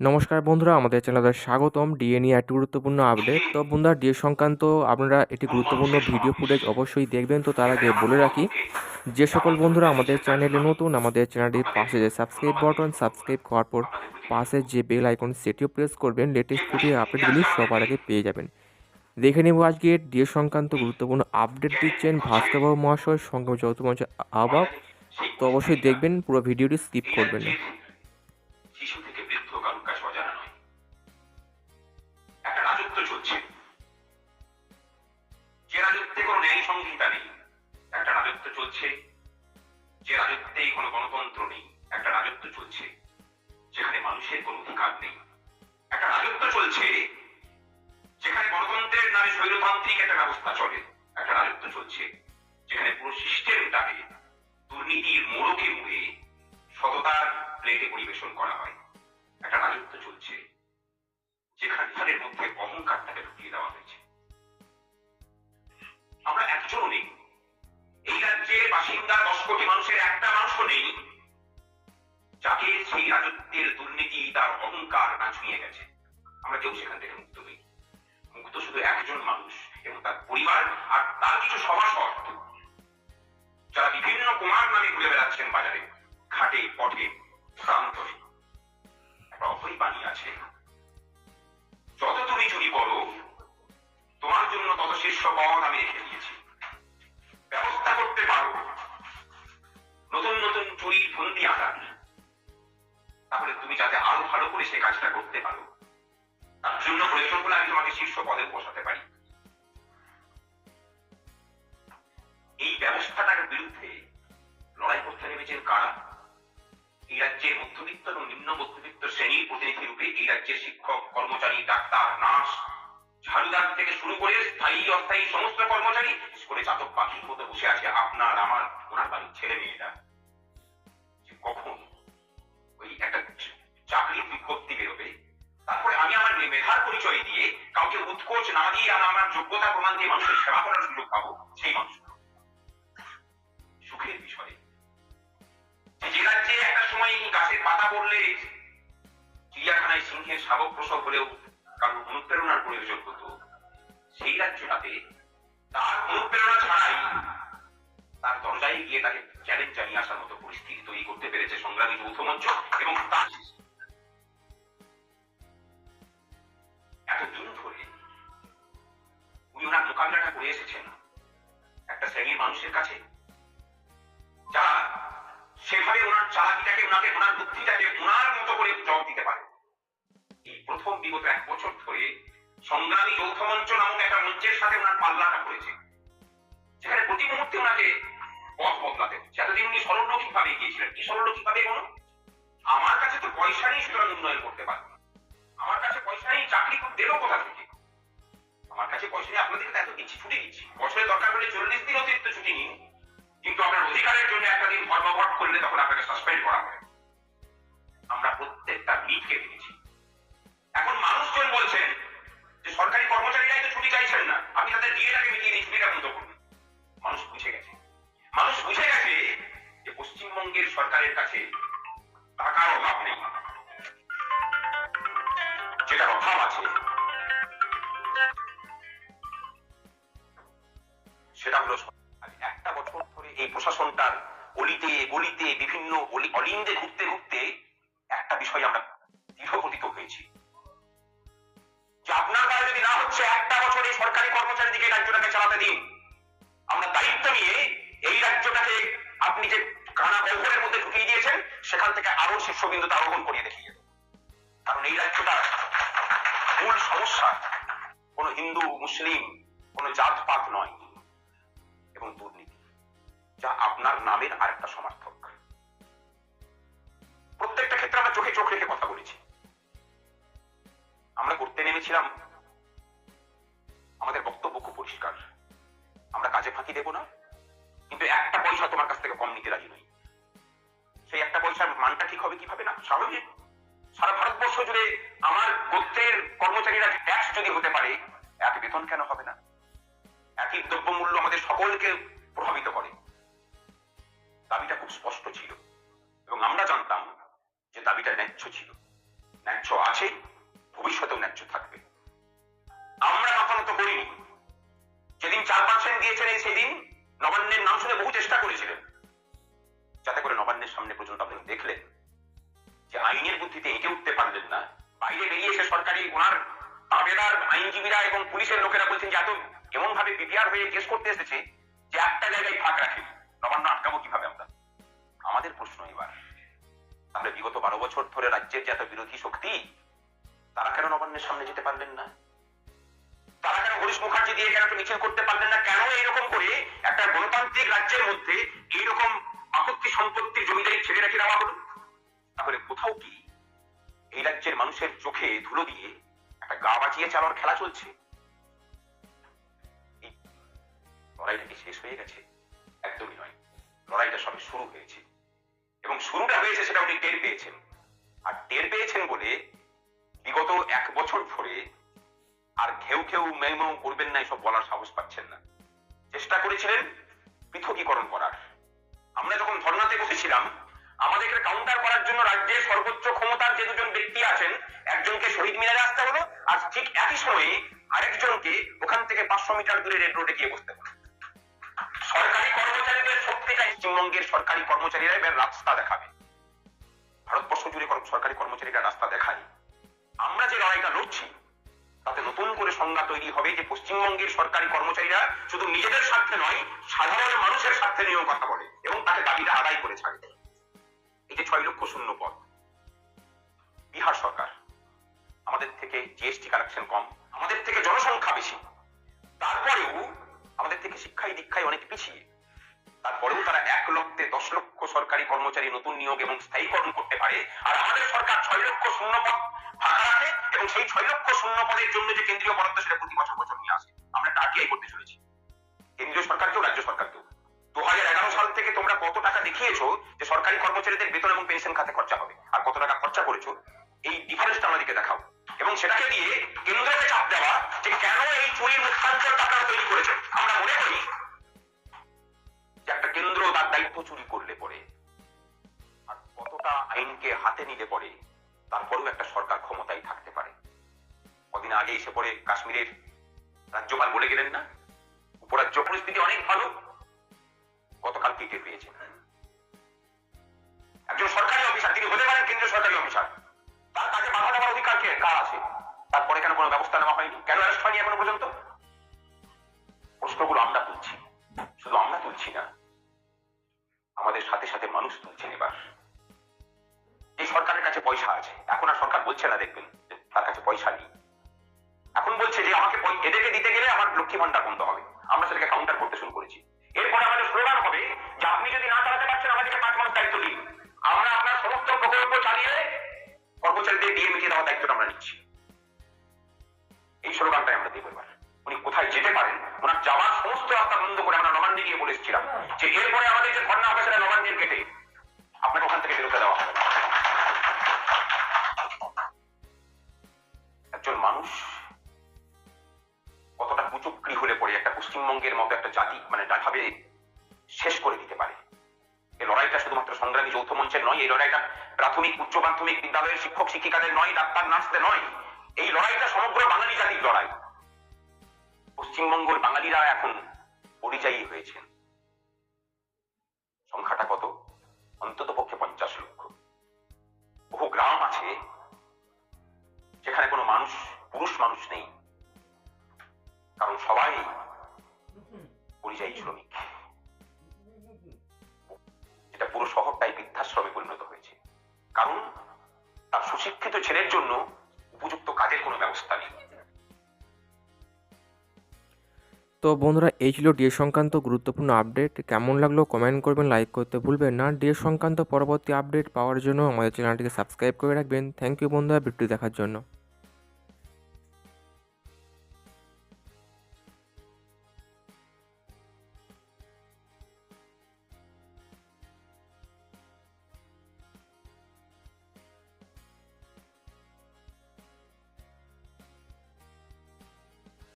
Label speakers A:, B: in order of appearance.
A: নমস্কার বন্ধুরা, আমাদের চ্যানেলে স্বাগতম। ডিএ নিয়ে একটি গুরুত্বপূর্ণ আপডেট তো বন্ধুরা ডিএ সংক্রান্ত আপনারা একটি গুরুত্বপূর্ণ ভিডিও ফুটেজ অবশ্যই দেখবেন। তো তার আগে বলে রাখি, যে সকল বন্ধুরা আমাদের চ্যানেলে নতুন, আমাদের চ্যানেলটির পাশে যে সাবস্ক্রাইব বাটন সাবস্ক্রাইব করার পর পাশে যে বেল আইকন সেটিও প্রেস করবেন। লেটেস্ট ভিডিও আপডেটগুলি সবার আগে পেয়ে যাবেন। দেখে নেব আজকে ডিএ সংক্রান্ত গুরুত্বপূর্ণ আপডেট দিচ্ছেন ভাস্করবাবু মহাশয় যৌথ মঞ্চ আহ্বায়ক। তো অবশ্যই দেখবেন, পুরো ভিডিওটি স্কিপ করবেন না।
B: সংহিতা নেই। একটা রাজত্ব চলছে। যে রাজত্বে কোনো গণতন্ত্র নেই, একটা রাজত্ব চলছে, যেখানে মানুষের কোনো অধিকার নেই। একটা রাজত্ব চলছে, যেখানে গণতন্ত্রের নামে স্বৈরতান্ত্রিক একটা ব্যবস্থা চলে। একটা রাজত্ব চলছে, যেখানে পুরো সিস্টেমটাকে দুর্নীতির মোড়কে মুড়ে সততার প্লেটে পরিবেশন করা হয়। একটা রাজত্ব চলছে, যেখানে মধ্যে অহংকারটাকে ঢুকিয়ে দেওয়া হয়েছে। আমরা একজনও নেই। এই রাজ্যের বাসিন্দা দশ কোটি মানুষের একটা মানুষও নেই। যাকে সেই রাজত্বের দুর্নীতি, তার অহংকার না ছুঁয়ে গেছে। আমরা কেউ সেখান থেকে মুক্ত হই মুক্ত শুধু একজন মানুষ এবং তার পরিবার আর তার কিছু সভাসদ যারা বিভিন্ন কুমার নামে ঘুরে বেড়াচ্ছেন বাজারে, ঘাটে, পথে, প্রান্তরে। একটা অভয় বাণী আছে। যত তুমি চুরি করো, তোমার জন্য তত শীর্ষ পদ আমি জন্য প্রয়োজন হলে আমি তোমাকে শীর্ষ পদে বসাতে পারি। এই ব্যবস্থাটার বিরুদ্ধে লড়াই করতে নেমেছেন কারা? এই রাজ্যের মধ্যবিত্ত এবং নিম্ন মধ্যবিত্ত শ্রেণির প্রতিনিধি রূপে এই রাজ্যের শিক্ষক, কর্মচারী, ডাক্তার, নার্স, ঝাড়ুদার থেকে শুরু করে স্থায়ী, অস্থায়ী সমস্ত কর্মচারী করে চাতক পাখির মতো বসে আছে আপনার, আমার, ওনার বাড়ির ছেলে মেয়েরা যে কখন ওই একটা চাকরির বিজ্ঞপ্তি বেরোবে তারপরে আমি আমার মেধার পরিচয় দিয়ে কাউকে উৎকোচ না দিয়ে আমি আমার যোগ্যতা প্রমাণ দিয়ে মানুষের সেবা করার সুযোগ পাবো, সেই মানুষ। সুখের বিষয়। যে রাজ্যে একটা সময় গাছের পাতা পড়লে চিড়িয়াখানায় সিংহের শাবক প্রসব হলেও কারোর অনুপ্রেরণার প্রয়োজন হতো, সেই রাজ্যটাতে তার অনুপ্রেরণা ছাড়াই তার দরজায় গিয়ে তাকে চ্যালেঞ্জ জানিয়ে আসার মতো পরিস্থিতি তৈরি করতে পেরেছে সংগ্রামী যৌথ মঞ্চ এবং তার সংগ্রামী যৌথ মঞ্চ নামক একটা মঞ্চের সাথে ওনার পাল্লাটা পড়েছে। সেখানে প্রতি মুহূর্তে ওনাকে পথ বদলাতে হচ্ছে। এতদিন উনি সরলরৈখিক ভাবে গিয়েছিলেন কি সরলরৈখিক ভাবে কোনো আমার কাছে তো পয়সা নেই, সুতরাং উন্নয়ন করতে পারব। আমার কাছে পয়সা নেই, চাকরি দেবো কোথা থেকে? আমার কাছে পয়সা নেই আপনাদেরকে এত দিচ্ছি ছুটে দিচ্ছি বছরের দরকার সরকারের কাছে টাকার অভাব নেই। যেটার অভাব আছে, সেটা হলো একটা বছর ধরে এই প্রশাসনটার অলিতে, গলিতে, বিভিন্ন অলিন্দে ঘুরতে ঘুরতে একটা বিষয় আমরা দৃঢ়প্রতিত হয়েছি। যে আপনার দ্বারা যদি না হচ্ছে, একটা বছরে সরকারি কর্মচারী দিকে রাজ্যটাকে চালাতে দিন। আমরা দায়িত্ব নিয়ে এই রাজ্যটাকে আপনি যে কানা গহ্বরের মধ্যে ঢুকিয়ে দিয়েছেন, সেখান থেকে আরও শীর্ষবিন্দুতে আরোহণ করিয়ে দেখিয়ে কারণ এই রাজ্যটা মূল সমস্যা। কোনো হিন্দু, মুসলিম, কোনো জাতপাত নয়। এবং দুর্নীতি, যা আপনার নামের আরেকটা সমর্থক। প্রত্যেকটা ক্ষেত্রে আমরা চোখে চোখ রেখে কথা বলেছি। আমরা করতে নেমেছিলাম। আমাদের বক্তব্য খুব পরিষ্কার। আমরা কাজে ফাঁকি দেব না। হবে কীভাবে না? স্বাভাবিক। সারা ভারতবর্ষ জুড়ে আমার গোত্রের কর্মচারীরা ট্যাক্স যদি হতে পারে এক বেতন কেন হবে না? একই দ্রব্যমূল্য আমাদের সকলকে প্রভাবিত করে। দাবিটা খুব স্পষ্ট ছিল। এবং আমরা জানতাম যে দাবিটা ন্যায্য ছিল। আইনের বুদ্ধিতে এঁকে উঠতে পারলেন না। বাইরে বেরিয়ে এসে সরকারি ওনার তাবেদার আইনজীবীরা এবং পুলিশের লোকেরা বলছেন যে, এত এমন ভাবে বিপিআর হয়ে কেস করতে এসেছে যে একটা জায়গায় ফাঁক রাখে নবান্ন আটকাবো কীভাবে আমরা? আমাদের প্রশ্ন এবার তাহলে বিগত বারো বছর ধরে রাজ্যের যে এত বিরোধী শক্তি, তারা কেন নবান্নের সামনে যেতে পারলেন না? তারা কেন হরিশ মুখার্জি দিয়ে কেন মিছিল করতে পারলেন না? কেন এইরকম করে একটা গণতান্ত্রিক রাজ্যের মধ্যে এইরকম আপত্তি সম্পত্তির জমিদারি ছেড়ে রেখে দেওয়া হলো? তাহলে কোথাও কি এই রাজ্যের মানুষের চোখে ধুলো দিয়ে একটা গা বাঁচিয়ে চালার খেলা চলছে? লড়াইটা কি শেষ হয়ে গেছে? একদমই নয়। লড়াইটা সবে শুরু হয়েছে। এবং শুরুটা হয়েছে সেটা উনি টের পেয়েছেন। আর টের পেয়েছেন বলে বিগত এক বছর ধরে আর ঘেউ ঘেউ মেউ করবেন না এসব বলার সাহস পাচ্ছেন না। চেষ্টা করেছিলেন পৃথকীকরণ করার। আমরা যখন ধর্নাতে বসেছিলাম আমাদেরকে কাউন্টার করার জন্য রাজ্যের সর্বোচ্চ ক্ষমতার যে দুজন ব্যক্তি আছেন, একজনকে শহীদ মিনারে আসতে হলো, আর ঠিক একই সময়ে আরেকজনকে ওখান থেকে পাঁচশো মিটার দূরে রেড রোডে গিয়ে বসতে হলো। সরকারি কর্মচারীদের শক্তিটা পশ্চিমবঙ্গের সরকারি কর্মচারীরা এবার রাস্তা দেখাবে। ভারতবর্ষ জুড়ে সরকারি কর্মচারীরা রাস্তা দেখায় আমরা যে লড়াইটা লড়ছি, তাতে নতুন করে সংজ্ঞা তৈরি হবে যে পশ্চিমবঙ্গের সরকারি কর্মচারীরা শুধু নিজেদের স্বার্থে নয়, সাধারণ মানুষের স্বার্থে নিয়েও কথা বলে এবং তাকে দাবিটা আদায় করে ছাড়ে। যে ছয় লক্ষ শূন্য পদ। বিহার সরকার, আমাদের থেকে জিএসটি কালেকশন কম, আমাদের থেকে জনসংখ্যা বেশি। তারপরেও আমাদের থেকে শিক্ষায় দীক্ষায় অনেক পিছিয়ে। তারপরেও তারা এক লক্ষে দশ লক্ষ সরকারি কর্মচারী নতুন নিয়োগ এবং স্থায়ীকরণ করতে পারে। আর আমাদের সরকার ছয় লক্ষ শূন্য পদ ফাঁকা রাখে এবং সেই ছয় লক্ষ শূন্য পদের জন্য যে কেন্দ্রীয় বরাদ্দ, সেটা প্রতি বছর বছর নিয়ে আসে। আমরা টার্টিআই করতে চলেছি। কেন্দ্রীয় সরকারকেও রাজ্য সরকারকেও টাকা দেখিয়েছো যে সরকারি কর্মচারীদের বেতন এবং পেনশন খাতে খরচা হবে। আর কত টাকা খরচা করেছ, এই ডিফারেন্সটা আমাদেরকে দেখাও। এবং সেটাকে দিয়ে কেন্দ্রকে চাপ দেওয়া যে কেন এই চুরির মুখান্তর টাকা তৈরি করেছে। আমরা মনে করি যে একটা কেন্দ্র তার দায়িত্ব চুরি করলে পরে। আর কতটা আইনকে হাতে নিলে পরে, তারপরেও একটা সরকার ক্ষমতায় থাকতে পারে। কদিন আগে এসে পরে কাশ্মীরের রাজ্যপাল বলে গেলেন না? একজন সরকারি অফিসার, তিনি হতে পারেন কেন্দ্রীয় সরকারি অফিসার। তার কাছে বাধা দেওয়ার অধিকার কে? কার আছে? তারপরে কেন কোনো ব্যবস্থা নেওয়া হয়নি? কেন অ্যারেস্ট হয়নি এখনও পর্যন্ত? প্রশ্নগুলো আমরা তুলছি। শুধু আমরা তুলছি না। আমাদের সাথে সাথে মানুষ তুলছেন এবার। এই সরকারের কাছে পয়সা আছে। এখন আর সরকার বলছে না, দেখবেন তার কাছে পয়সা নেই। এখন বলছে যে আমাকে এদেরকে দিতে গেলে আমার লক্ষ্মী ভান্ডার বন্ধ হবে। আমরা সেটাকে কাউন্টার করতে শুরু করেছি। এরপরে আমাদের স্লোগান হবে প্রকল্প চালিয়ে কর্মচারীদের দিয়ে মিটিয়ে দেওয়ার দায়িত্বটা আমরা নিচ্ছি। এই স্লোগানটাই আমরা দেবো এবার। উনি কোথায় যেতে পারেন? ওনার যাওয়ার সমস্ত রাস্তা বন্ধ করে আমরা নবান্নে গিয়ে বলে এসেছিলাম যে এরপরে আমাদের যে ধর্ণা হবে সেটা নবান্নের গেটে আপনাকে ওখান থেকে বেরোতে দেওয়া হবে। একজন মানুষ কতটা কুচক্রি হলে পরে একটা পশ্চিমবঙ্গের মতো একটা জাতি মানে ভাবে শেষ করে দিতে পারে। এই লড়াইটা শুধুমাত্র সংগ্রামী যৌথ মঞ্চের নয়, এই লড়াইটা প্রাথমিক, উচ্চ মাধ্যমিক বিদ্যালয়ের শিক্ষক শিক্ষিকাদের নয়, ডাক্তার, নার্সদের নয়। এই লড়াইটা সমগ্র বাঙালি জাতির লড়াই। পশ্চিমবঙ্গের বাঙালিরা এখন পরিযায়ী হয়েছেন। কারণ তার সুশিক্ষিত ছেলের জন্য উপযুক্ত কাজের কোনো ব্যবস্থা নেই।
A: তো বন্ধুরা, এই ছিল ডিএ সংক্রান্ত গুরুত্বপূর্ণ আপডেট। কেমন লাগল কমেন্ট করবেন, লাইক করতে ভুলবেন না। ডিএ সংক্রান্ত পরবর্তী আপডেট পাওয়ার জন্য আমাদের চ্যানেলটিকে সাবস্ক্রাইব করে রাখবেন। থ্যাংক ইউ বন্ধুরা ভিডিও দেখার জন্য।